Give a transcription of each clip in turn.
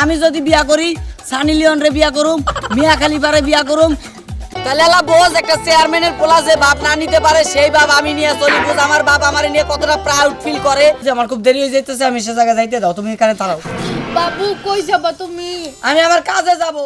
আমি যদি বিয়া করি সানি লিওন রে বিয়া করুম মিয়া খালিফারে বিয়া করুম তাহলে বোঝ একটা চেয়ারম্যানের পোলা যে বাপ না নিতে পারে সেই বাপ আমি নিয়ে চলি। বুঝ আমার বাপ আমার নিয়ে কতটা প্রাউড ফিল করে? যে আমার খুব দেরি হয়ে যাইতেছে আমি সে জায়গায় যাইতে দাও তুমি এখানে দাঁড়াও। বাবু কই যাবা তুমি? আমি আমার কাজে যাব।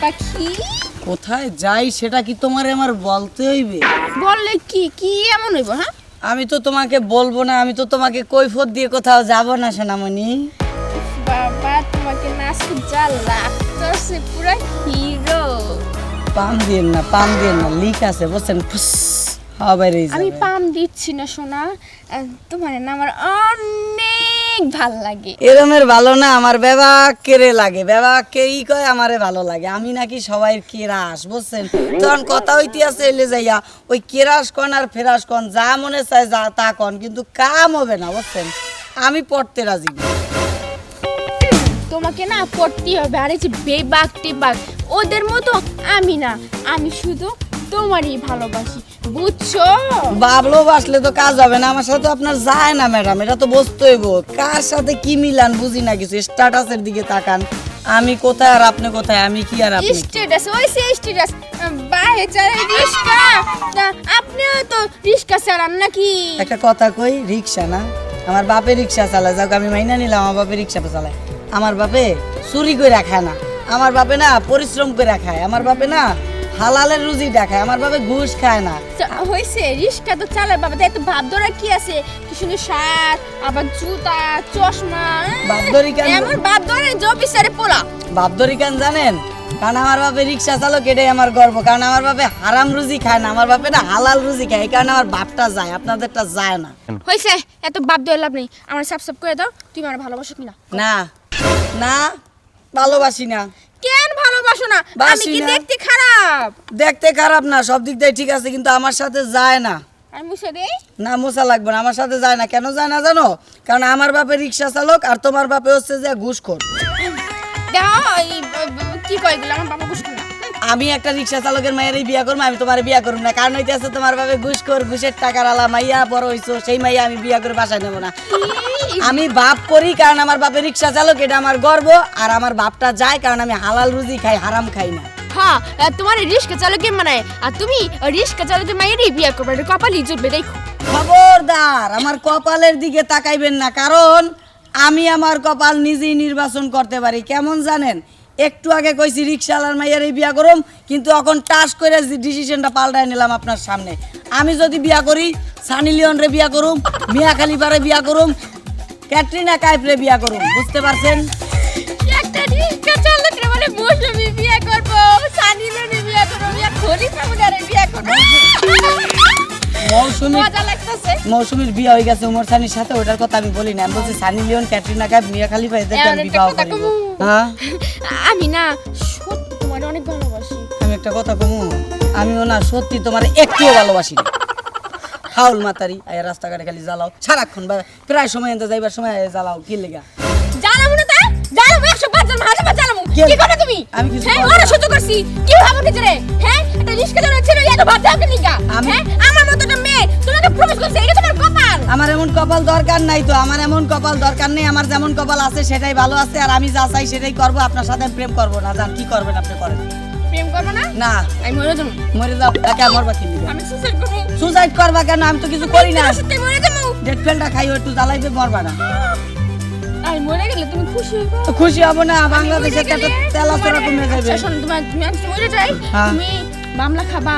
পাখি কোথায় যাই সেটা কি তোমার আমার বলতে হইবে? বললে কি? কি এমন হইব হ্যাঁ? আমি তো তোমাকে বলব না আমি তো তোমাকে কৈফত দিয়ে কোথাও যাব না সোনামণি। বাবা তোমাকে না সুজা লাগতেছে পুরা হিরো। পাম দিয়ে না পাম দিয়ে না লিক আছে বুঝছেন? ফুস হবে রে আমি পাম দিচ্ছি না সোনা। তোমার না আমার অনেক ভালো লাগে। এরমের ভালো না আমার বেবা কেড়ে লাগে বেবা কেই কয় আমারে ভালো লাগে। আমি নাকি সবাই কেরাস বুঝছেন? তখন কথা হইতে আছে এলে যাইয়া ওই কেরাস কন আর ফেরাস কন যা মনে চায় যা তা কন কিন্তু কাম হবে না বুঝছেন? আমি পড়তে রাজি। না। তোমাকে না পড়তে হবে আর এই যে বেবাক টেবাক ওদের মতো আমি না। আমি শুধু তোমারই ভালোবাসি। বুঝছ? বাবলো বাসলে তো কাজ হবে না আমার সাথে তো আপনার যায় না ম্যাডাম এটা তো বুঝতে হইব কার সাথে কি মিলান বুঝি না কিছু স্ট্যাটাসের দিকে তাকান। আমি কোথায় আর আপনি কোথায় আমি কি আর আপনি স্ট্যাটাস ওই স্ট্যাটাস বাহে চালাই রিস্কা আপনিও তো রিস্কা চালান নাকি? একটা কথা কই রিক্সা না আমার বাপে রিক্সা চালায় যাক আমি মাইনা নিলাম আমার বাপে রিক্সা চালায়। আমার বাপে চুরি করে খায় না আমার বাপে না পরিশ্রম করে খায় আমার বাপে না হালালের রুজি খায় আমার বাপে ঘুষ খায় না। হয়েছে রিস্কা তো চালায় বাবা তাই তো ভাব ধরা কি আছে? কি সুন্দর শার্ট আবার জুতা চশমা বাপদরি কেন? এমন ভাব ধরে জবিসারে পোলা। বাপদরি কেন জানেন? কারণ আমার বাপে রিক্সা চালক এটাই আমার গর্ব। কারণ আমার বাপে হারাম রুজি খায় না আমার বাপে না হালাল রুজি খায় এই কারণে আমার বাপটা যায় আপনাদেরটা যায় না। হয়েছে এত ভাব দেওয়ার লাভ নেই। আমার সাবস্ক্রাইব করে দাও তুমি আমার ভালোবাসো কিনা? না না ভালোবাসি না। কেন না আমি কি দেখতে খারাপ? দেখতে খারাপ না সব দিক দিয়ে ঠিক আছে কিন্তু আমার সাথে যায় না। আর মুছে দেই না মোছা লাগবে না আমার সাথে যায় না। কেন যায় না জানো? কারণ আমার বাপে রিক্সা চালক আর তোমার বাপে হচ্ছে যে ঘুষখোর দেখো কি কয় আমার বাবা না আমি একটা রিক্সা চালকের মায়েরই বিয়া করব আমি তোমার বিয়া করব না। কারণ হইতে আছে তোমার বাপে ঘুষখোর ঘুষের টাকার আলা মাইয়া বড় হইছো সেই মাইয়া আমি বিয়া করে বাসায় নেব না। আমি বাপ করি কারণ আমার বাপে রিক্সা চালক এটা আমার গর্ব আর আমার বাপটা যায় কারণ আমি হালাল রুজি খাই হারাম খাই না। হ্যাঁ তোমার রিস্কা চালকে মানায় আর তুমি রিস্কা চালকে মায়েরই বিয়ে করবে কপালই জুটবে দেখো। খবরদার আমার কপালের দিকে তাকাইবেন না কারণ আমি আমার কপাল নিজেই নির্বাচন করতে পারি কেমন জানেন? একটু আগে কইছি রিক্সাওয়ালার মাইয়ার এই বিয়া করুম কিন্তু এখন টাস করে ডিসিশনটা পাল্টায় নিলাম আপনার সামনে। আমি যদি বিয়া করি, সানি লিওন রে বিয়া করুম, মিয়া খালিফারে বিয়া করুম, ক্যাটরিনা কাইফরে বিয়া করুম, বুঝতে পারছেন? মানে বিয়ে সানি লিওনি বিয়ে বিয়ে মৌসুমি মৌসুমির বিয়া হয়ে গেছে উমর সানির সাথে ওটার কথা আমি বলি না। আমি বলছি Sunny Leone Katrina Kaif Mia Khalifa এদেরকে আমি বিবাহ করিব। হ্যাঁ? আমি না সত্যি তোমার অনেক ভালোবাসি। আমি একটা কথা কমু আমিও না সত্যি তোমার একটুও ভালোবাসি না। হাউল মাতারি আয়া রাস্তাঘাটে খালি জ্বালাও। সারাক্ষণ বা প্রায় সময় এনতে যাইবার সময় আয়া জ্বালাও কি লেগা? কে? কি করো তুমি? আমি কিছু হ্যাঁ ওরা সহ্য করছি। কি ভাবো নিজেরে? হ্যাঁ একটা রিস্কা চালক ছিল এত ভাব দাও কেন নিকা হ্যাঁ আমার মতো একটা মেয়ে তোমাকে প্রপোজ করছে এটা তোমার কপাল। আমার এমন কপাল দরকার নাই তো আমার এমন কপাল দরকার নেই আমার যেমন কপাল আছে সেটাই ভালো আছে আর আমি যা চাই সেটাই করব আপনার সাথে প্রেম করব না। জান কি করবেন আপনি করেন? প্রেম করব না? না। আমি মরে যাব। মরে যাও একা মরবা কি আমি সুসাইড করব। সুসাইড করবা কেন? আমি তো কিছু করি না। সত্যি মরে যাব। ডেট ফেলটা খাইও একটু জ্বালাইবে মরবা না। আমি মরে গেলে তুমি খুশি হইবা? খুশি হব না বাংলাদেশে একটা তেলা তোরা কমে যাবে। আচ্ছা, শোনো, তোমার তুমি আজকে মরে যাই হ্যাঁ। তুমি মামলা খাবা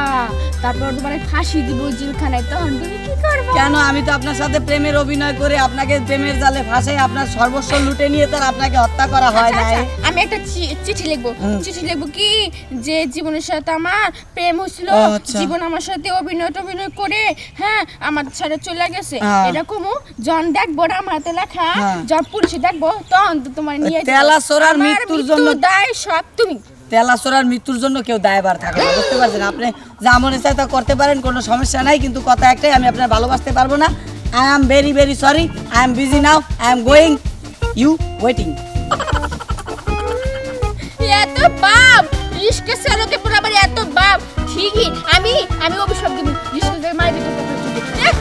তারপর তোমার ফাঁসি দিব জেলখানায়। তখন তুমি করবা? কেন? আমি তো আপনার সাথে প্রেমের অভিনয় করে আপনাকে প্রেমের জালে ফাঁসাই আপনার সর্বস্ব লুটে নিয়ে তার আপনাকে হত্যা করা হয় আচ্ছা, নাই। আচ্ছা, আমি একটা চিঠি লিখব। চিঠি লিখব কি? যে জীবনের সাথে আমার প্রেম হয়েছিল আচ্ছা। জীবন আমার সাথে অভিনয় টভিনয় করে হ্যাঁ আমার ছেড়ে চলে গেছে। হ্যাঁ। এরকম জন দেখব না আমার হাতে লেখা। হ্যাঁ। যখন পুলিশে দেখব তখন তোমার নিয়ে। তেলা সোরার মৃত্যুর জন্য- দায় সব তুমি। তেলাসরার মৃত্যুর জন্য কেউ দায়বার থাকে না, বুঝতে পারছেন? আপনি যা মনে চায় তা করতে পারেন, কোনো সমস্যা নাই, কিন্তু কথা একটাই, আমি আপনার ভালোবাসতে পারব না। I am very very sorry I am busy now I am going you waiting এত বাপ রিস্কে এত বাপ ঠিকই, আমি আমি অভিশাপ দিব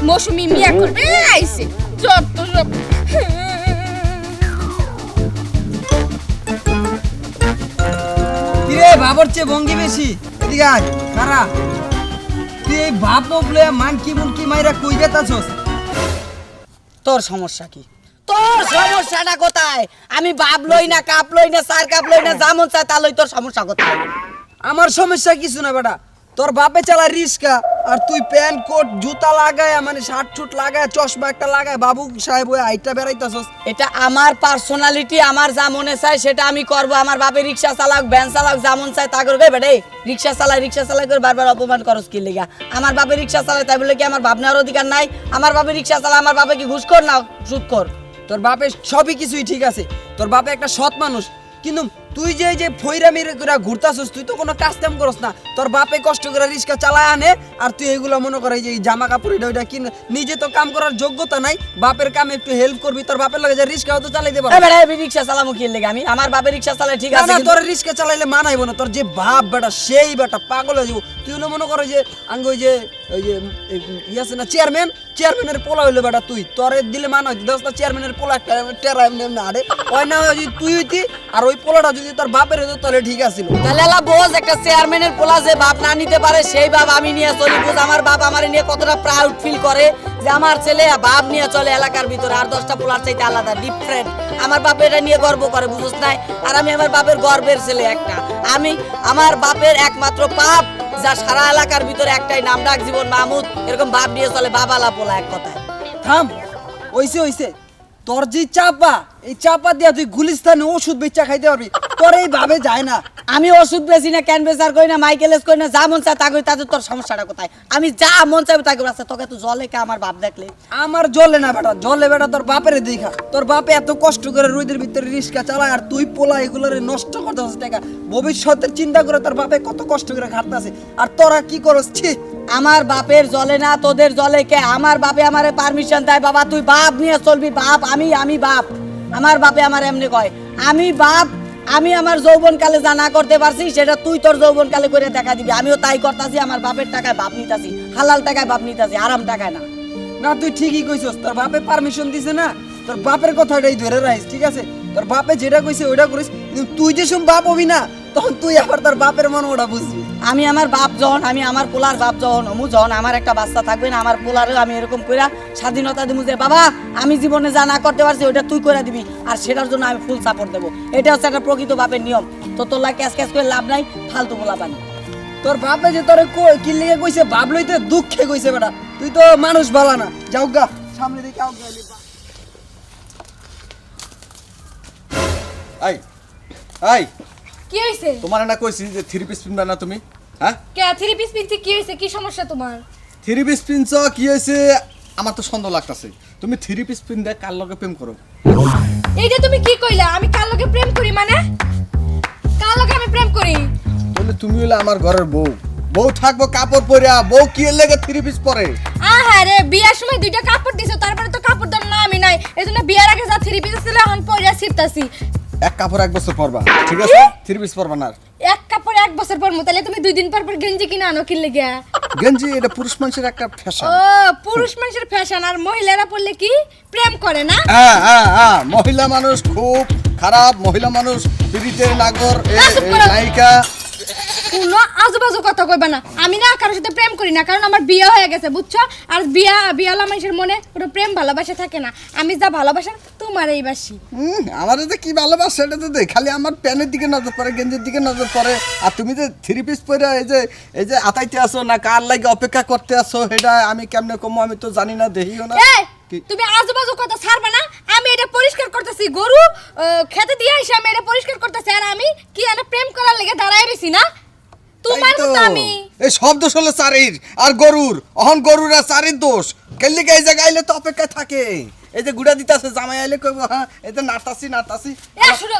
মৌসুমি মিয়া করবে আইছে যত সব কিরে বাবর চেয়ে ভঙ্গি বেশি? এদিকে আয় কারা তুই এই বাপ বলে মানকি মুনকি মাইরা কই গেতাছস তোর সমস্যা কি? তোর সমস্যাটা কোথায়? আমি বাপ লই না কাপ লই না সার কাপ লই না যেমন তা লই তোর সমস্যা কোথায়? আমার সমস্যা কিছু না বেটা। তোর বাপে চালা রিস্কা। আর তুই প্যান্ট কোট জুতা লাগায় মানে শার্ট ছুট লাগায় চশমা একটা লাগায় বাবু সাহেব ওই আইটা বেড়াইতাছস। এটা আমার পার্সোনালিটি আমার যা মনে চায় সেটা আমি করব। আমার বাপে রিক্সা চালাক ভ্যান চালাক যেমন চায় তা করবে। বেড়ে রিক্সা চালায় রিক্সা চালায় করে বারবার অপমান করস কি লেগা? আমার বাপে রিক্সা চালায় তাই বলে কি আমার ভাবনার অধিকার নাই? আমার বাপে রিক্সা চালায় আমার বাপে কি ঘুষ কর না সুদ কর? তোর বাপের সবই কিছুই ঠিক আছে। তোর বাপে একটা সৎ মানুষ। কিন্তু তুই যে যে ফইরা মেরে করে ঘুরতাছস তুই তো কোনো কাজ তেম করস না। তোর বাপে কষ্ট করে রিক্সা চালায় আনে আর তুই এগুলো মনে করে যে জামা কাপড় এটা ওইটা কিনে নিজে তো কাম করার যোগ্যতা নাই বাপের কামে একটু হেল্প করবি তোর বাপের লাগে যে রিক্সাও তো চালাইতে পারবি। বেড়ে আমি রিক্সা চালামু কি লেগা? আমি আমার বাপে রিক্সা চালায় ঠিক আছে না তোর রিক্সা চালাইলে মানাইব না। তোর যে বাপ বেটা সেই বেটা পাগল হয়ে যাব। তুই হলো মনে করো যে আঙ্গ ওই যে ওই যে এই ই আছে না চেয়ারম্যান চেয়ারম্যানের পোলা হইল বেটা তুই। তোরে দিলে মানা হইতি দশটা চেয়ারম্যানের পোলা একটা টেরা এমনি আরে। ওই না তুই হইতি আর ওই পোলাটা যদি তোর বাপের হইতো তাহলে ঠিক আছিল তাহলে বোঝ একটা চেয়ারম্যানের পোলা যে বাপ না নিতে পারে, সেই বাপ আমি নিয়ে চলি। আমার বাপ আমার নিয়ে কতটা প্রাউড ফিল করে যে আমার ছেলে বাপ নিয়ে চলে এলাকার ভিতরে। আর দশটা পোলার চাইতে আলাদা ডিফারেন্ট আমার বাপ এটা নিয়ে গর্ব করে নাই? আর আমি আমার বাপের গর্বের ছেলে একটা। আমি আমার বাপের একমাত্র পাপ যা সারা এলাকার ভিতরে একটাই নাম ডাক জীবন মাহমুদ এরকম বাপ নিয়ে চলে, বাবালা পোলা এক কথায়। থাম। ওইসে ওইসে তোর যে চাপা এই চাপা দিয়া তুই গুলিস্তানে ওষুধ বেচা খাইতে পারবি। তোর এই ভাবে যায় না। আমি ওষুধ বেশি না ক্যান বেচার করি না মাইকেলেস করি না যা মন চায় তা করি তাতে তোর সমস্যাটা কোথায়? আমি যা মন চাইবে তা করি আচ্ছা তোকে তো জলে কে আমার বাপ দেখলে? আমার জলে না বেটা জলে বেটা তোর বাপের দেখা তোর বাপে এত কষ্ট করে রোদের ভিতরে রিক্সা চালায় আর তুই পোলা এগুলোর নষ্ট করতে হচ্ছে টাকা ভবিষ্যতের চিন্তা করে তোর বাপে কত কষ্ট করে খাটতেছে আর তোরা কি করস ছি। আমার বাপের জলে না তোদের জলে কে? আমার বাপে আমারে পারমিশন দেয় বাবা তুই বাপ নিয়ে চলবি বাপ আমি আমি বাপ। আমার বাপে আমার এমনি কয়, আমি বাপ, আমি আমার যৌবনকালে যা না করতে পারছি, সেটা তুই তোর যৌবনকালে করে দেখা দিবি। আমিও তাই করতাছি, আমার বাপের টাকায় বাপ নিতাছি, হালাল টাকায় বাপ নিতাছি, আরাম টাকায় না। না, তুই ঠিকই কইছস, তোর বাপে পারমিশন দিছে না, তোর বাপের কথাটাই ধরে রাখিস, ঠিক আছে? তোর বাপে যেটা কইছে ওইটা করিস কিন্তু তুই যে সব বাপ হবি না তখন তুই আবার তোর বাপের মন ওটা বুঝবি। আমি আমার বাপ যখন আমি আমার পোলার বাপ যখন হমু যখন আমার একটা বাচ্চা থাকবে না আমার পোলারও আমি এরকম কইরা স্বাধীনতা দিব যে বাবা আমি জীবনে যা না করতে পারছি ওটা তুই করে দিবি আর সেটার জন্য আমি ফুল সাপোর্ট দেবো। এটা হচ্ছে একটা প্রকৃত বাপের নিয়ম। তো তোর তোলা ক্যাশ ক্যাশ করে লাভ নাই ফালতু বলা পানি তোর বাপে যে তোরে কি লিগে কইছে বাপ লইতে দুঃখে কইছে বেটা। তুই তো মানুষ ভালো না। যাও গা সামনে দিকে আও আই আই কি হয়েছে তোমার না কইছি যে থ্রি পিস পিনবা না তুমি হ্যাঁ? কে থ্রি পিস পিনছি কি হয়েছে কি সমস্যা তোমার? থ্রি পিস পিনছ কি হয়েছে আমার তো সন্দেহ লাগতাছে। তুমি থ্রি পিস পিন কার লগে প্রেম করো? এইটা তুমি কি কইলা আমি কার লগে প্রেম করি মানে? কার লগে আমি প্রেম করি? বলে তুমি হলে আমার ঘরের বউ। বউ থাকব কাপড় পরিয়া। বউ কি লেগে থ্রি পিস পরে? বিয়ার সময় দুইটা কাপড় দিছো তারপরে তো কাপড় দাম না আমি নাই এজন্য বিয়ার আগে যা থ্রি পিস ছিল এখন পরিয়া ছিটতাছি। এক কাপড় এক বছর পরবা ঠিক আছে? থ্রি পিস পরবা না এক কাপড় এক বছর পর তাহলে তুমি দুই দিন পর পর গেঞ্জি কিনে আনো কিনলে গিয়া। গেঞ্জি এটা পুরুষ মানুষের একটা ফ্যাশন ও পুরুষ মানুষের ফ্যাশন আর মহিলারা পড়লে কি? প্রেম করে না? হ্যাঁ হ্যাঁ হ্যাঁ মহিলা মানুষ খুব খারাপ মহিলা মানুষ পীড়িতের নাগর। নায়িকা। কোনো আজুবাজু কথা কইবা না। আমি না কারোর সাথে প্রেম করি না কারণ আমার বিয়ে হয়ে গেছে বুঝছ? আর বিয়া বিয়ালা মানুষের মনে ওটা প্রেম ভালোবাসা থাকে না। আমি যা ভালোবাসা তোমার এই বাসি। হুম, আমার যে কি ভালোবাসা এটা তো দেখ খালি আমার প্যানের দিকে নজর পড়ে গেঞ্জির দিকে নজর পড়ে। আর তুমি যে থ্রি পিস পরে এই যে এই যে আতাইতে আসো না কার লাগে অপেক্ষা করতে আসো এটা আমি কেমনে কমো আমি তো জানি না দেখিও না? তুমি আজুবাজু কথা ছাড়বা না আমি এটা পরিষ্কার করতেছি। গরু খেতে দিয়ে এসে আমি এটা পরিষ্কার করতেছি আর আমি কি এনে প্রেম করার লেগে দাঁড়ায় রইছি না? তোমার তো। মতো আমি। এই শব্দ দোষ হলো চারির আর গরুর। অহন গরুর আর চারির দোষ। কেলি এই জায়গায় আইলে তো অপেক্ষা থাকে। এই যে গুড়া দিতাছে জামাই আইলে কইবো হ্যাঁ এই যে নাটাসি নাতাসি এ শুনো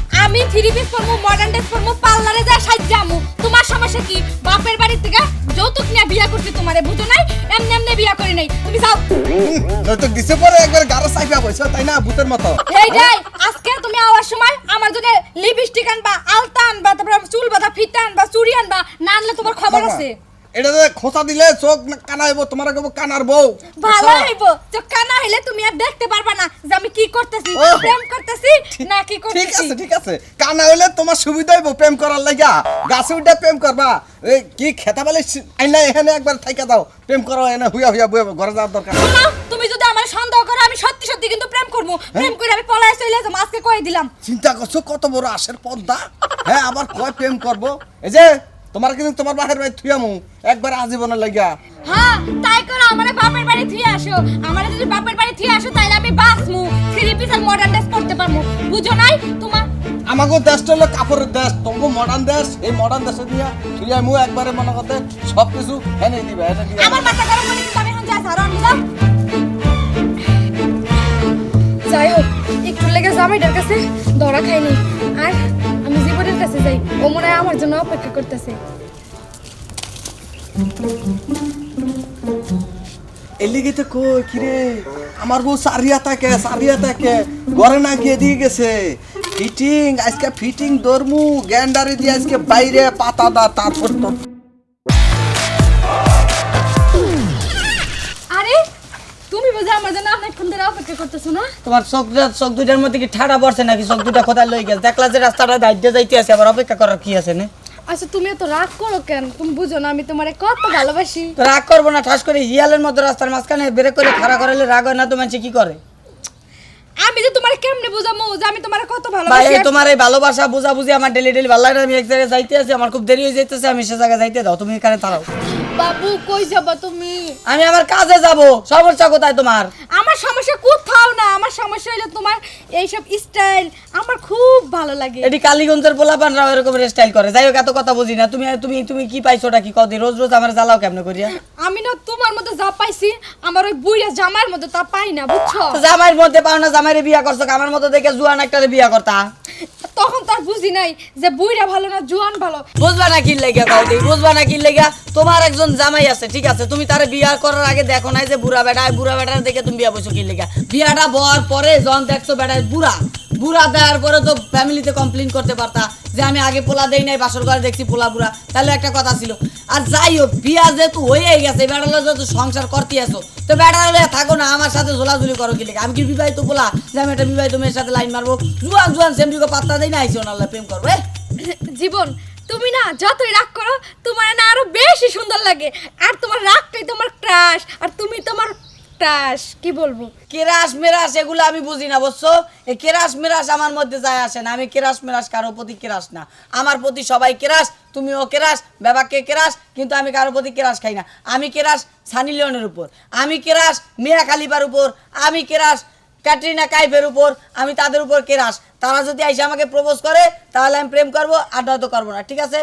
আমি থ্রি পিস পরমু মডার্ন ড্রেস পরমু পার্লারে যা সাজ্জামু তোমার সমস্যা কি? বাপের বাড়ি থেকে যৌতুক নিয়ে বিয়া করছি তোমারে বুঝো নাই? এমনি এমনি বিয়া করি নাই। তুমি যাও। নয়তো দিছে পরে একবার গাড়ো সাইফা বসে তাই না ভূতের মতো? এই যাই আজকে তুমি আওয়ার সময় আমার জন্য লিপস্টিক আনবা আলতা আনবা তারপরে চুল বাঁধা ফিতা আনবা চুড়ি আনবা না আনলে তোমার খবর আছে। খোঁচা দিলে চোখ না- কানাইব তোমার কানার বউ। ভালো হইব। চোখা না হইলে তুমি আর দেখতে পারবা না যে আমি কি করতেছি প্রেম করতেছি না কি ঠিক আছে ঠিক আছে। কানা হইলে তোমার সুবিধা হইব প্রেম করার লাগা গাছে উঠে প্রেম করবা। এই কি খেতা বলে আইনা এখানে একবার থাইকা দাও। প্রেম করো এনে হুইয়া হুইয়া বুয়া ঘরে যাওয়ার দরকার তুমি যদি আমার সন্দেহ করো আমি সত্যি সত্যি কিন্তু প্রেম করব। প্রেম করে আমি পলায় চলে যাব আজকে কয়ে দিলাম। চিন্তা করছ কত বড় আশের পদ্মা হ্যাঁ আবার কয় প্রেম করব? এই যে তোমার কিন্তু তোমার বাহের ভাই থুয়ামু একবার আজীবনের লাগা হ্যাঁ তাই করো আমার বাপের বাড়ি থিয়ে আসো। আমার যদি বাপের বাড়ি থিয়ে আসো তাহলে আমি বাঁচমু। থ্রি পিস আর মডার্ন ড্রেস পরতে পারমু। বুঝো নাই? তোমার আমাকে দেশটা হলো কাপড়ের দেশ তোমাকে মডার্ন দেশ। এই মডার্ন দেশে দিয়া থুয়া মু একবারে মনে করতে সব কিছু এনে দিবে এটা দিবে আমার মাথা গরম করে কিন্তু আমি এখন যাই সারো নিলাম যাই হোক একটু লেগে জামাইটার কাছে ধরা খাইনি। আর আমি কাছে যাই ও মনে হয় আমার জন্য অপেক্ষা করতেছে। এলিগে তো কই? কিরে আমার বউ সারিয়া থাকে সারিয়া থাকে। ঘরে না গিয়ে দিয়ে গেছে। ফিটিং আজকে ফিটিং দরমু গ্যান্ডারি দিয়ে আজকে বাইরে পাতা দা, তারপর তো না? তোমার চোখ দু- চোখ দুটার মধ্যে কি ঠাড়া পড়ছে নাকি? চোখ দুটা কোথায় লই গেছে? দেখলা যে রাস্তাটা দায়িত্ব যাইতে আছে আবার অপেক্ষা করার কি আছে না? আচ্ছা তুমি এত রাগ করো কেন? তুমি বুঝো না আমি তোমারে কত ভালোবাসি। তো রাগ করব না ঠাস করে মতো রাস্তার মাঝখানে বেরে করে খাড়া করালে রাগ হয় না তো মানুষ কি করে? আমি যে তোমারে কেমনে বুঝামু যে আমি তোমারে কত ভাই ভালোবাসি? এই তোমার এই ভালোবাসা বুঝাবুঝি আমার ডেলি ডেলি ভালো লাগে আমি এক জায়গায় যাইতে আছি আমার খুব দেরি হয়ে যাইতেছে আমি সে জায়গায় যাইতে দাও তুমি এখানে দাঁড়াও। বাবু কই যাবা তুমি? আমি আমার কাজে যাব। সমস্যা কোথায় তোমার? আমার সমস্যা কোথাও না। আমার সমস্যা হলো তোমার এইসব স্টাইল আমার খুব ভালো লাগে। এটি কালীগঞ্জের পোলাপানরাও এরকম স্টাইল করে। যাই হোক এত কথা বুঝি না। তুমি তুমি তুমি কি পাইছো ওটা কি কদি রোজ রোজ আমার জ্বালাও কেমনে করিয়া? আমি না তোমার মধ্যে যা পাইছি আমার ওই বুড়িয়া জামার মধ্যে তা পাই না বুঝছ? জামাইয়ের মধ্যে পাও না জামাইরে বিয়া করছ। আমার মতো দেখে জুয়ান একটারে বিয়া করতা। তখন তো আর বুঝি নাই যে বুড়িয়া ভালো না, জুয়ান ভালো। বুঝবা না কি লেগা কাউদি বুঝবা না কি লেগা? তোমার একজন জামাই আছে, ঠিক আছে? তুমি তারে বিয়া করার আগে দেখো নাই যে বুড়া বেটা বুড়া বেটার দেখে তুমি বিয়া বসো কি লেগা? বিয়াটা বর পরে যখন দেখছ বেটায় বুড়া। বুড়া দেওয়ার পরে তো ফ্যামিলিতে কমপ্লেন করতে পারতা যে আমি আগে পোলা দেই নাই, বাসর ঘরে দেখছি পোলা বুড়া। তাহলে একটা কথা ছিল। আর যাই হোক, বিয়া যেহেতু হয়েই গেছে বেড়ালে যেহেতু সংসার করতে আসো তো বেড়ালে থাকো না, আমার সাথে ঝোলাঝুলি করো কি আমি কি বিবাহিত বলা যে আমি একটা বিবাহিত মেয়ের সাথে লাইন মারবো। জুয়ান জুয়ান সেমটিকে পাত্তা দেই না, আইসি ওনার প্রেম করব? জীবন, তুমি না যতই রাগ করো, তোমার না আরও বেশি সুন্দর লাগে। আর তোমার রাগটাই তোমার ক্রাশ আর তুমি তোমার ক্রাশ কি বলব? কেরাস মেরাস, এগুলো আমি বুঝি না, বুঝছ? এই কেরাস মেরাস আমার মধ্যে যায় আসে না। আমি কেরাস মেরাস, কারও প্রতি কেরাস না। আমার প্রতি সবাই কেরাস, তুমিও কেরাস বাবাকে কেরাস, কিন্তু আমি কারও প্রতি কেরাস খাই না। আমি কেরাস সানি লিওনের উপর। আমি কেরাস মিয়া খালিফার উপর। আমি কেরাস ক্যাটরিনা কাইফের উপর। আমি তাদের উপর কেরাস। তারা যদি আইসা আমাকে প্রপোজ করে তাহলে আমি প্রেম করব আর নয়তো করব না ঠিক আছে?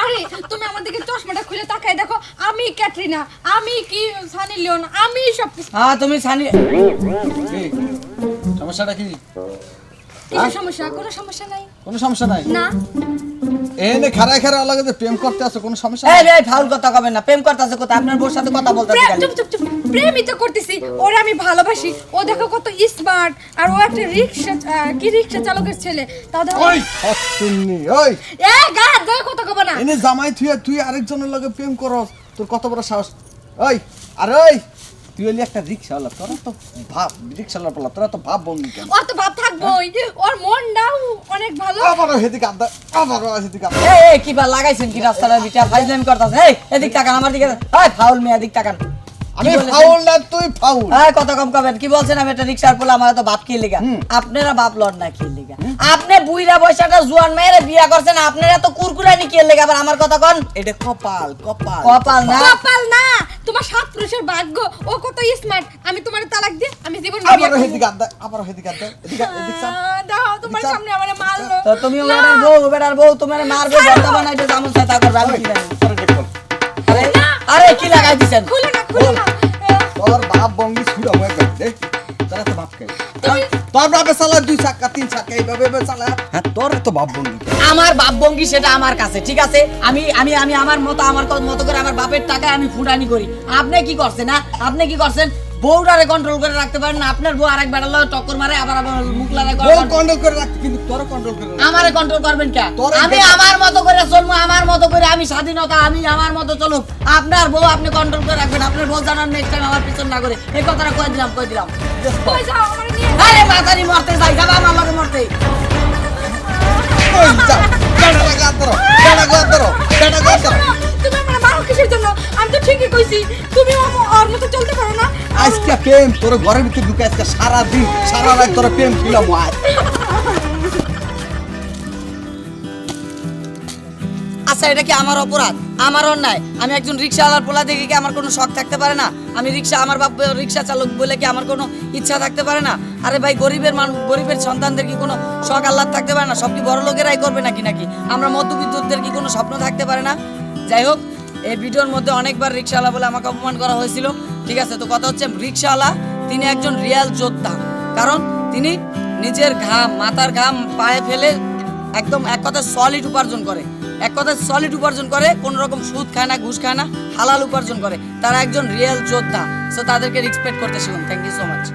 আরে তুমি আমার দিকে চশমাটা খুলে তাকাই দেখো আমি ক্যাটরিনা আমি কি সানি লিওন আমি সব হ্যাঁ তুমি সানি? সমস্যাটা কি? কিছু সমস্যা কোনো সমস্যা নাই। কোনো সমস্যা নাই? না। এনে খারায় খারায় লাগে যে প্রেম করতে আসো কোনো সমস্যা এই এই ফাউল কথা কবেন না প্রেম করতেছে কোথায়? আপনার বোর সাথে কথা বলতে প্রেম চুপ চুপ চুপ প্রেমই তো করতেছি ওরে আমি ভালোবাসি। ও দেখো কত স্মার্ট আর ও একটা রিক্সা কি রিক্সা চালকের ছেলে। তাও দেখো ওই হচ্ছুন্নি ওই। এ গা দয় কথা কব না। এনে জামাই তুই তুই আরেকজনের লগে প্রেম করস তোর কত বড় সাহস। ওই আর ওই। তুই হলি একটা রিক্সাওয়ালা তোরা তো ভাব রিক্সাওয়ালা পালা তোরা তো ভাব বন্ধু কেন? ওর তো ভাব থাকবই ওর মনটাও অনেক ভালো। আবারও হেদিকে আড্ডা আবারও হেদিকে আড্ডা এই কি বা লাগাইছেন কি রাস্তাটা? বিচার ফাইজলামি করতাছ। এই এদিক তাকান আমার দিকে। এই ফাউল মেয়ে এদিক তাকান। আমি ফাউল না তুই ফাউল হ্যাঁ কত কম কবেন কি বলছেন আমি একটা রিক্সার পোলা আমার তো বাপ কি লিগা আপনারা বাপ লড় না কি লিগা আপনি বুইরা বয়সাটা জুয়ান মেয়ের বিয়া করছেন আপনারা তো কুরকুরানি কি লিগা আবার আমার কথা কন এটা কপাল কপাল কপাল না কপাল না তোমার সাত পুরুষের ভাগ্য ও কত স্মার্ট আমি তোমার তালাক দিয়ে আমি জীবন আবার হেদিকে আদা আবার হেদিকে আদা এদিকে দাও তোমার সামনে আমারে মারলো তো তুমি বেটার বউ বেটার বউ তোমার মারবে বর্তা বানাইতে জামুন সাথে করবে আমি কি জানি আরে দেখো আরে আরে কি লাগাই দিছেন খুলে না খুলে না দুই চাকা, তিন চাকা, এইভাবে হ্যাঁ তোর আমার বাপ বঙ্গি সেটা আমার কাছে, ঠিক আছে? আমি আমি আমি আমার মতো আমার মতো করে আমার বাপের টাকা আমি ফুটানি করি। আপনি কি করছেন না আপনি কি করছেন? বউটারে কন্ট্রোল করে রাখতে পারেন না আপনার বউ আরেক বেড়াল টক্কর মারে আবার আবার মুখ লাগায় বউ কন্ট্রোল করে রাখতে কিন্তু তোর কন্ট্রোল করে। আমারে কন্ট্রোল করবেন কে আমি আমার মতো করে চলবো আমার মতো করে আমি স্বাধীনতা আমি আমার মতো চলুক আপনার বউ আপনি কন্ট্রোল করে রাখবেন আপনার বউ জানার নেক্সট টাইম আমার পিছন না করে এই কথাটা কয়ে দিলাম কয়ে দিলাম কই যাও আমারে নিয়ে আরে মাথারি মরতে যাই যাবা আমার লগে মরতে ওই যা কেডা লাগা তোর কেডা লাগা তোর কেডা লাগা তোর কিসের জন্য? আমি তো ঠিকই কইছি তুমি ওর মতো চলতে পারো না। আজকে প্রেম তোর ঘরের ভিতরে ঢুকে আজকে সারা দিন সারা রাত তোর প্রেম খিলাম আজ আচ্ছা এটা কি আমার অপরাধ? আমার অন্যায়? আমি একজন রিক্সাওয়ালার পোলা দেখে কি আমার কোনো শখ থাকতে পারে না? আমি রিক্সা আমার বাপ রিক্সা চালক বলে কি আমার কোনো ইচ্ছা থাকতে পারে না? আরে ভাই গরিবের মানুষ গরিবের সন্তানদের কি কোনো শখ আহ্লাদ থাকতে পারে না? সব কি বড় লোকেরাই করবে নাকি নাকি? আমরা মধ্যবিদ্যুৎদের কি কোনো স্বপ্ন থাকতে পারে না? যাই হোক এই ভিডিওর মধ্যে অনেকবার রিক্সাওয়ালা বলে আমাকে অপমান করা হয়েছিল। ঠিক আছে, তো কথা হচ্ছে রিক্সাওয়ালা, তিনি একজন রিয়াল যোদ্ধা। কারণ তিনি নিজের ঘাম মাথার ঘাম পায়ে ফেলে একদম এক কথা সলিড উপার্জন করে। এক কথা সলিড উপার্জন করে, কোন রকম সুদ খায় না, ঘুষ খায় না, হালাল উপার্জন করে। তারা একজন রিয়েল যোদ্ধা। সো তাদেরকে রেসপেক্ট করতে শিখুন থ্যাংক ইউ সো মাচ